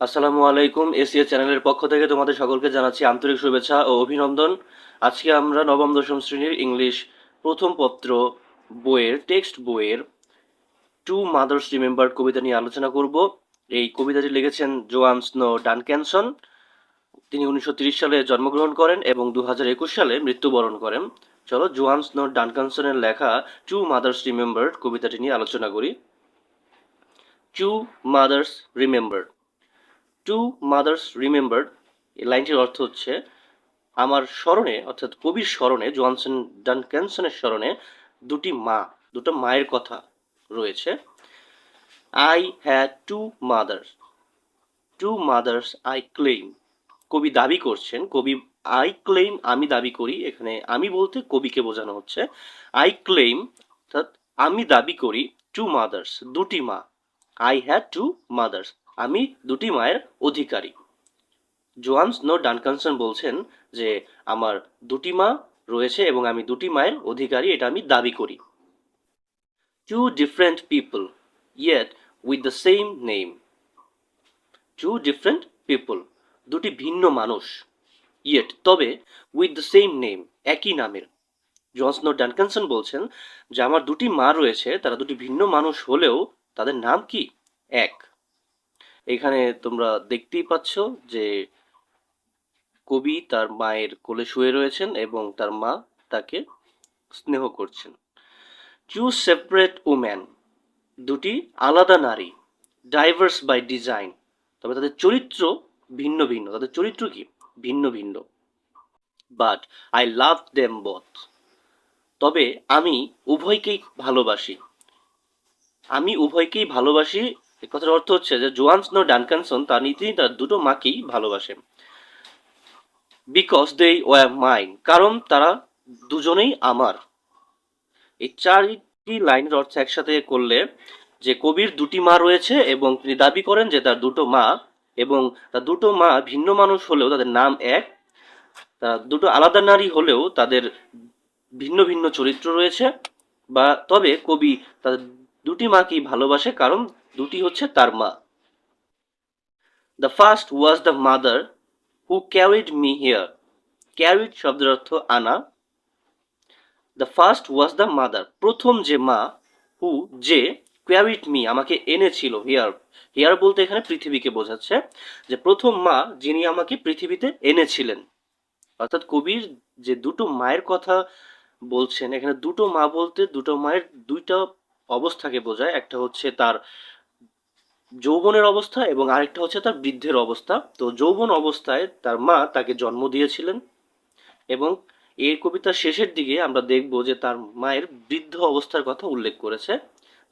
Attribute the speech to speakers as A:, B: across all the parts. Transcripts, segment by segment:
A: আসসালামু আলাইকুম, এসিএ চ্যানেলের পক্ষ থেকে তোমাদের সকলকে জানাচ্ছি আন্তরিক শুভেচ্ছা ও অভিনন্দন। আজকে আমরা নবম, দশম শ্রেণির ইংলিশ প্রথম পত্র বইয়ের, টেক্সট বইয়ের টু মাদার্স রিমেম্বার্ড কবিতা নিয়ে আলোচনা করব। এই কবিতাটি লিখেছেন জোয়ান স্নো ডানক্যানসন তিনি উনিশশো সালে জন্মগ্রহণ করেন এবং দু হাজার একুশ সালে মৃত্যুবরণ করেন। চলো জোয়ান স্নো ডানকানসনের লেখা টু মাদার্স রিমেম্বার্ড কবিতাটি নিয়ে আলোচনা করি। Two mothers remembered. Two mothers remembered এই লাইনটির অর্থ হচ্ছে, আমার স্মরণে, অর্থাৎ কবির স্মরণে জনসন ডানক্যানসনের স্মরণে দুটি মা, দুটো মায়ের কথা রয়েছে। I had two mothers two mothers I claim কবি দাবি করছেন, কবি আই ক্লেইম আমি দাবি করি। এখানে আমি বলতে কবিকে বোঝানো হচ্ছে। আই ক্লেইম অর্থাৎ আমি দাবি করি টু মাদার্স দুটি মা। আই হ্যাড টু মাদার্স আমি দুটি মায়ের অধিকারী। জোয়ান স্নো ডানকানসন বলছেন যে, আমার দুটি মা রয়েছে এবং আমি দুটি মায়ের অধিকারী, এটা আমি দাবি করি। Two different people yet with the same name two different people দুটি ভিন্ন মানুষ ইয়েট তবে উইথ দ্য সেম নেম একই নামের। জনসনো ডানকানসন বলছেন যে, আমার দুটি মা রয়েছে, তারা দুটি ভিন্ন মানুষ হলেও তাদের নাম কি? এক। এখানে তোমরা দেখতেই পাচ্ছ যে কবি তার মায়ের কোলে শুয়ে রয়েছেন এবং তার মা তাকে স্নেহ করছেন। টু সেপারেট ওম্যান দুটি আলাদা নারী ডাইভার্স বাই ডিজাইন তবে তাদের চরিত্র ভিন্ন ভিন্ন। তাদের চরিত্র কি? ভিন্ন ভিন্ন। But I love them both তবে আমি উভয়কেই ভালোবাসি। আমি উভয়কেই ভালোবাসি এই কথার অর্থ হচ্ছে যে জোয়ান স্নো ডানকানসন, তার নীতি, তার দুটো মাকেই ভালোবাসেন বিকজ দে ওয়ার মাইন কারণ তারা দুজনেই আমার। এই চারটি লাইনের অর্থ একসাথে করলে যে কবির দুটি মা রয়েছে এবং তিনি দাবি করেন যে তার দুটো মা এবং তার দুটো মা ভিন্ন মানুষ হলেও তাদের নাম এক। তারা দুটো আলাদা নারী হলেও তাদের ভিন্ন ভিন্ন চরিত্র রয়েছে বা তবে কবি তাদের দুটি মাকেই ভালোবাসে, কারণ দুটি হচ্ছে তার মা। The first was the mother who carried me here carried শব্দের অর্থ আনা। The first was the mother প্রথম যে মা হু যে ক্যারিড মি আমাকে এনেছিল হিয়ার হিয়ার বলতে এখানে পৃথিবীকে বোঝাচ্ছে যে প্রথম মা যিনি আমাকে পৃথিবীতে এনেছিলেন। অর্থাৎ কবির যে দুটো মায়ের কথা বলছেন, এখানে দুটো মা বলতে দুটো মায়ের দুইটা অবস্থাকে বোঝায়। একটা হচ্ছে তার যৌবনের অবস্থা এবং আরেকটা হচ্ছে তার বৃদ্ধের অবস্থা। তো যৌবন অবস্থায় তার মা তাকে জন্ম দিয়েছিলেন এবং এই কবিতার শেষের দিকে আমরা দেখব যে তার মায়ের বৃদ্ধ অবস্থার কথা উল্লেখ করেছে।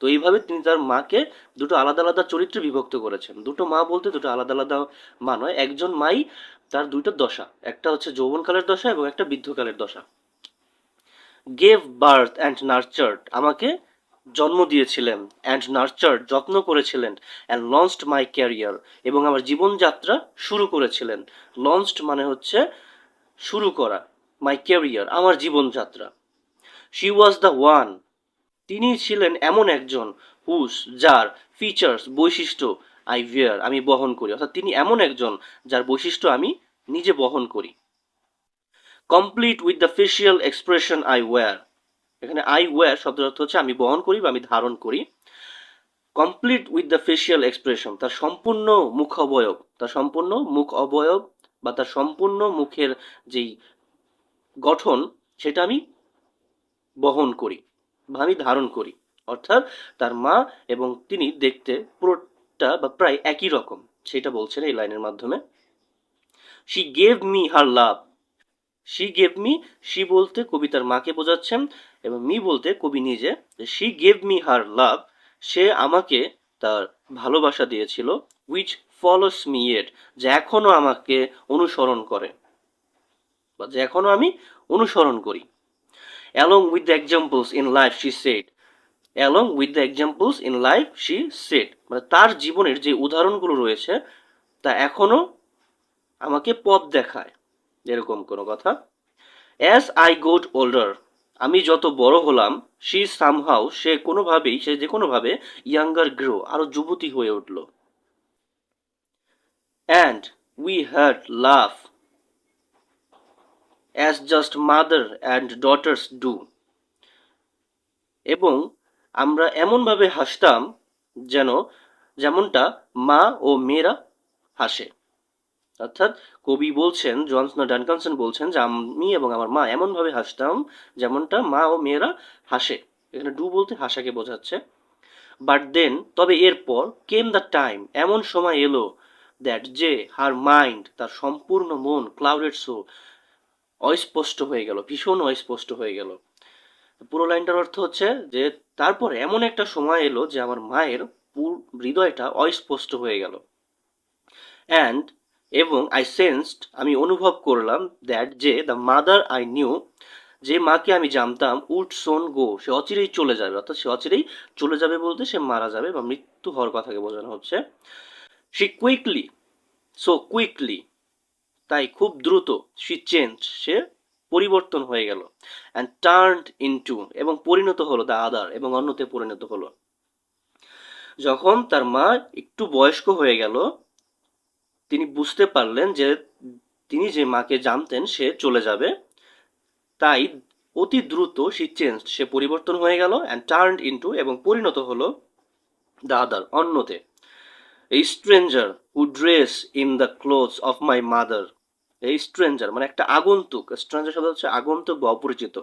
A: তো এইভাবে তিনি তার মাকে দুটো আলাদা আলাদা চরিত্রে বিভক্ত করেছেন। দুটো মা বলতে দুটো আলাদা আলাদা মা নয়, একজন মাই, তার দুইটা দশা। একটা হচ্ছে যৌবনকালের দশা এবং একটা বৃদ্ধকালের দশা। গেভ বার্থ অ্যান্ড নার্চার্ড আমাকে জন্ম দিয়েছিলেন অ্যান্ড নার্চার যত্ন করেছিলেন অ্যান্ড লঞ্চড মাই ক্যারিয়ার এবং আমার জীবনযাত্রা শুরু করেছিলেন। লঞ্চড মানে হচ্ছে শুরু করা মাই ক্যারিয়ার আমার জীবনযাত্রা। শি ওয়াজ দ্য ওয়ান তিনি ছিলেন এমন একজন হুস যার ফিচার্স বৈশিষ্ট্য আই ভিয়ার আমি বহন করি। অর্থাৎ তিনি এমন একজন যার বৈশিষ্ট্য আমি নিজে বহন করি। Complete with the facial expression I wear এখানে আই ওয়্যার শব্দের অর্থ হচ্ছে আমি বহন করি বা আমি ধারণ করি। Complete with the facial expression তার সম্পূর্ণ মুখ অবয়ব তার সম্পূর্ণ মুখ অবয়ব বা তার সম্পূর্ণ মুখের যেই গঠন, সেটা আমি বহন করি বা আমি ধারণ করি। অর্থাৎ তার মা এবং তিনি দেখতে পুরোটা বা প্রায় একই রকম, সেটা বলছেন এই লাইনের মাধ্যমে। She gave me her love she gave me she বলতে কবিতার মাকে বোঝাচ্ছেন এবং মি বলতে কবি নিজে। She gave me her love সে আমাকে তার ভালোবাসা দিয়েছিল উইচ ফলোস মি এট যে এখনও আমাকে অনুসরণ করে বা যে এখনও আমি অনুসরণ করি। Along with the examples in life she set along with the examples in life she set মানে তার জীবনের যে উদাহরণগুলো রয়েছে, তা এখনও আমাকে পথ দেখায়। এরকম কোনো কথা। অ্যাজ আই গোট ওল্ডার আমি যত বড় হলাম শি সামহাও সে কোনোভাবেই, সে যে কোনোভাবে ইয়াঙ্গার গ্রো আরও যুবতী হয়ে উঠল। And we heard love as just mother and daughters do এবং আমরা এমনভাবে হাসতাম যেন, যেমনটা মা ও মেয়েরা হাসে। অর্থাৎ কবি বলছেন, জনসন ডানকানসন বলছেন যে, আমি এবং আমার মা এমনভাবে হাসতাম যেমনটা মা ও মেয়েরা হাসে। এখানে ডু বলতে হাসাকে বোঝাচ্ছে। বাট দেন, তবে এরপর কেম দ্য টাইম? এমন সময় এলো দ্যাট যে, হার মাইন্ড, তার সম্পূর্ণ মন ক্লাউডেড সো অস্পষ্ট হয়ে গেল, ভীষণ অস্পষ্ট হয়ে গেল। পুরো লাইনটার অর্থ হচ্ছে যে, তারপর এমন একটা সময় এলো যে, আমার মায়ের হৃদয়টা অস্পষ্ট হয়ে গেল। অ্যান্ড এবং আই সেন্সড আমি অনুভব করলাম দ্যাট যে দ্য মাদার আই নিউ যে মাকে আমি জানতাম উড সোন গো, সে অচিরেই চলে যাবে। অর্থাৎ সে অচিরেই চলে যাবে বলতে সে মারা যাবে বা মৃত্যু হওয়ার কথাকে বোঝানো হচ্ছে। সি কুইকলি সো কুইকলি তাই খুব দ্রুত সি চেঞ্জ সে পরিবর্তন হয়ে গেল অ্যান্ড টার্নড ইনটু এবং পরিণত হলো দ্য আদার এবং অন্যতে পরিণত হলো। যখন তার মা একটু বয়স্ক হয়ে গেল তিনি বুঝতে পারলেন যে তিনি যে মাকে জানতেন সে চলে যাবে। তাই অতি দ্রুত সে চেঞ্জ সে পরিবর্তন হয়ে গেল অ্যান্ড টার্নড ইনটু এবং পরিণত হলো দ্য আদার অন্যতে। এই stranger who dress in the clothes of my mother এই স্ট্রেঞ্জার মানে একটা আগন্তুক স্ট্রেঞ্জার শব্দ হচ্ছে আগন্তুক বা অপরিচিত।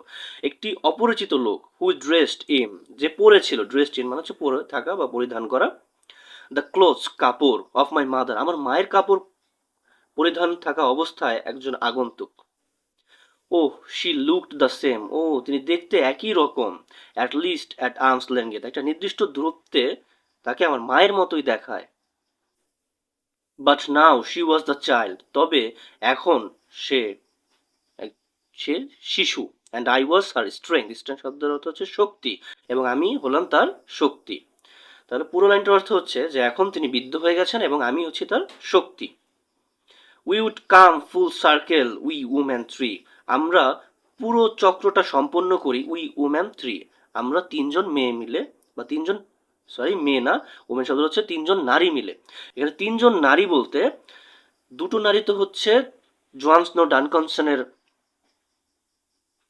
A: একটি অপরিচিত লোক হু ড্রেসড ইন যে পরেছিল ড্রেসড ইন মানে হচ্ছে পরে থাকা বা পরিধান করা। দ্য ক্লোথস কাপড় অফ মাই মাদার আমার মায়ের কাপড় পরিধান থাকা অবস্থায় একজন আগন্তুক। ও শি লুকড দ্য সেম ও তিনি দেখতে একই রকম at least at arms length একটা নির্দিষ্ট দূরত্বে তাকে আমার মায়ের মতোই দেখায়। But now she was the child তবে এখন সে সে শিশু। And I was her strength. Strength শব্দের অর্থ হচ্ছে শক্তি। এবং আমি হলাম তার শক্তি। তাহলে পুরো লাইনটার অর্থ হচ্ছে যে এখন তিনি বিদ্ধ হয়ে গেছেন এবং আমি হচ্ছি তার শক্তি। We would come full circle we woman three আমরা পুরো চক্রটা সম্পন্ন করি উই উম্যান থ্রি আমরা তিনজন মেয়ে মিলে, বা তিনজন সরি মেয়ে না উমেন শব্দ হচ্ছে তিনজন নারী মিলে। এখানে তিনজন নারী বলতে দুটো নারী তো হচ্ছে জোয়ান স্নো ডানকনসনের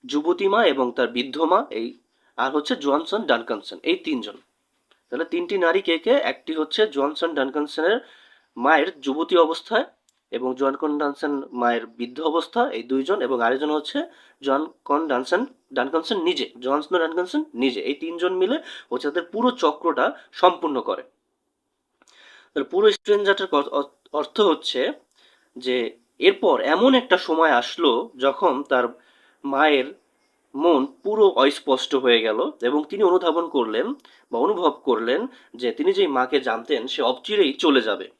A: যুবতী মা এবং তার বৃদ্ধ মা, এই, আর হচ্ছে জোয়ানসন ডানকনসন, এই তিনজন। তাহলে তিনটি নারী কে কে? একটি হচ্ছে জোয়ানসন ডানকনসনের মায়ের যুবতী অবস্থায় এবং জন কন ডানসন মায়ের বৃদ্ধ অবস্থা, এই দুইজন, এবং আরেকজন হচ্ছে জন কন ডানসন ডানকনসন নিজে জন স্নো ডানকনসন নিজে। এই তিনজন মিলে হচ্ছে তাদের পুরো চক্রটা সম্পূর্ণ করে। তাহলে পুরো স্ট্রেঞ্জারটার অর্থ হচ্ছে যে, এরপর এমন একটা সময় আসলো যখন তার মায়ের মন পুরো অস্পষ্ট হয়ে গেল এবং তিনি অনুধাবন করলেন বা অনুভব করলেন যে তিনি যেই মাকে জানতেন সে অবচিরেই চলে যাবে।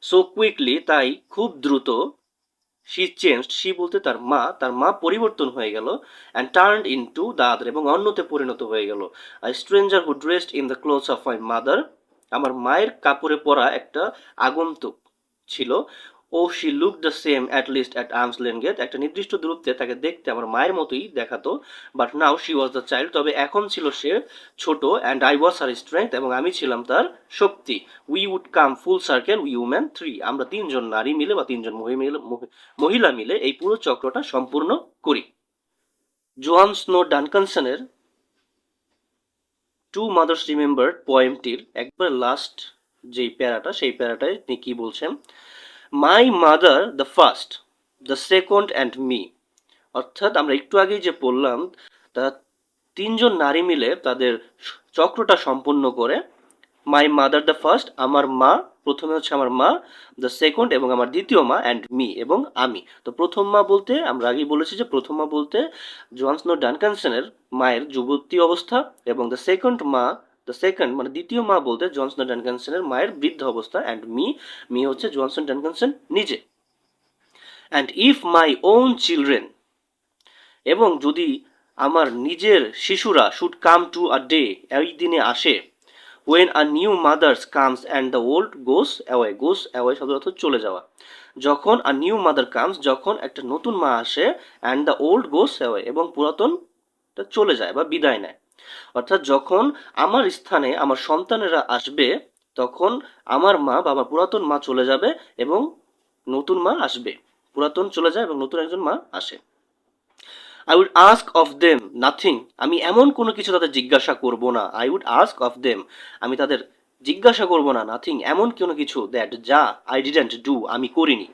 A: সো কুইকলি তাই খুব দ্রুত শি চেঞ্জ শি বলতে তার মা তার মা পরিবর্তন হয়ে গেল and turn into the other এবং অন্যতে পরিণত হয়ে গেল। I stranger who dressed in the clothes of my mother আমার মায়ের কাপড়ে পরা একটা আগন্তুক ছিল ও she look the same at least at arms length একটা নির্দিষ্ট দূরত্বে তাকে দেখতে আমার মায়ের মতোই দেখাতো but now she was the child তবে এখন ছিল সে ছোট and I was her strength এবং আমি ছিলাম তার শক্তি। We would come full circle we woman three আমরা তিনজন নারী মিলে বা তিনজন মহি- মহি- মহিলা মিলে এই পুরো চক্রটা সম্পূর্ণ করি। জোয়ান স্নো ডানকানসনের টু মাদার্স রিমেম্বার্ড পয়েমটির একবার লাস্ট যেই প্যারাটা, সেই প্যারাটায় তিনি কি বলছেন? My mother the first the second and me অর্থাৎ আমরা একটু আগেই যে বললাম তা তিনজন নারী মিলে তাদের চক্রটা সম্পূর্ণ করে। মাই মাদার দ্য ফার্স্ট আমার মা, প্রথমে হচ্ছে আমার মা দ্য সেকেন্ড এবং আমার দ্বিতীয় মা অ্যান্ড মি এবং আমি। তো প্রথম মা বলতে, আমরা আগেই বলেছি যে প্রথম মা বলতে জোয়ানসনো ডানকানসনের মায়ের যুবতী অবস্থা এবং দ্য সেকেন্ড মা দ্য সেকেন্ড মানে দ্বিতীয় মা বলতে জনসন ডানকানসনের মায়ের বৃদ্ধ অবস্থা অ্যান্ড মি মি হচ্ছে জনসন ডানকানসন নিজে। And if my own children এবং যদি আমার নিজের শিশুরা should come to a day এই দিনে আসে when a new mothers comes and the old goes away goes away শব্দ অর্থ চলে যাওয়া। যখন আ নিউ মাদার কামস যখন একটা নতুন মা আসে and the old goes away এবং পুরাতন চলে যায় বা বিদায় নেয়। অর্থাৎ যখন আমার স্থানে আমার সন্তানেরা আসবে, তখন আমার মা বা আমার পুরাতন মা চলে যাবে এবং নতুন মা আসবে। পুরাতন চলে যায় এবং নতুন একজন মা আসে। I would ask of them nothing আমি এমন কোনো কিছু তাদের জিজ্ঞাসা করব না। I would ask of them আমি তাদের জিজ্ঞাসা করব না নাথিং এমন কোনো কিছু দ্যাট যা আই ডিডেন্ট ডু আমি করিনি।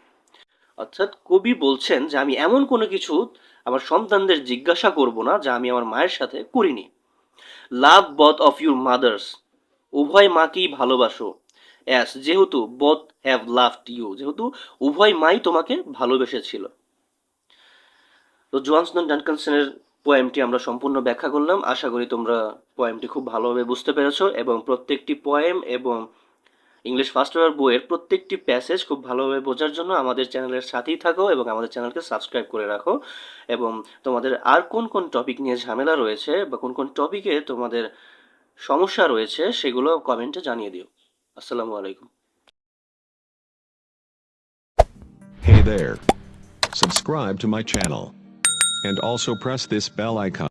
A: অর্থাৎ কবি বলছেন যে আমি এমন কোনো কিছু আমার সন্তানদের জিজ্ঞাসা করব না যা আমি আমার মায়ের সাথে করিনি। Love both of your mothers উভয় মাকেই ভালোবাসো। অ্যাস যেহেতু বথ হ্যাভ লাভড ইউ যেহেতু উভয় মাই তোমাকে ভালোবেসেছিল। তো জোয়ানসন ডানকানসনের পোয়েমটি আমরা সম্পূর্ণ ব্যাখ্যা করলাম। আশা করি তোমরা পোয়েমটি খুব ভালোভাবে বুঝতে পেরেছ এবং প্রত্যেকটি পোয়েম এবং ইংলিশ ফার্স্ট ইয়ার বইয়ের প্রত্যেকটি প্যাসেজ খুব ভালোভাবে বোঝার জন্য আমাদের চ্যানেলের সাথেই থাকো এবং আমাদের চ্যানেলকে সাবস্ক্রাইব করে রাখো এবং তোমাদের আর কোন কোন টপিক নিয়ে ঝামেলা রয়েছে বা কোন কোন টপিকে তোমাদের সমস্যা রয়েছে সেগুলো কমেন্টে জানিয়ে দিও আসসালামু আলাইকুম
B: Hey there. Subscribe to my channel. And also press this bell icon.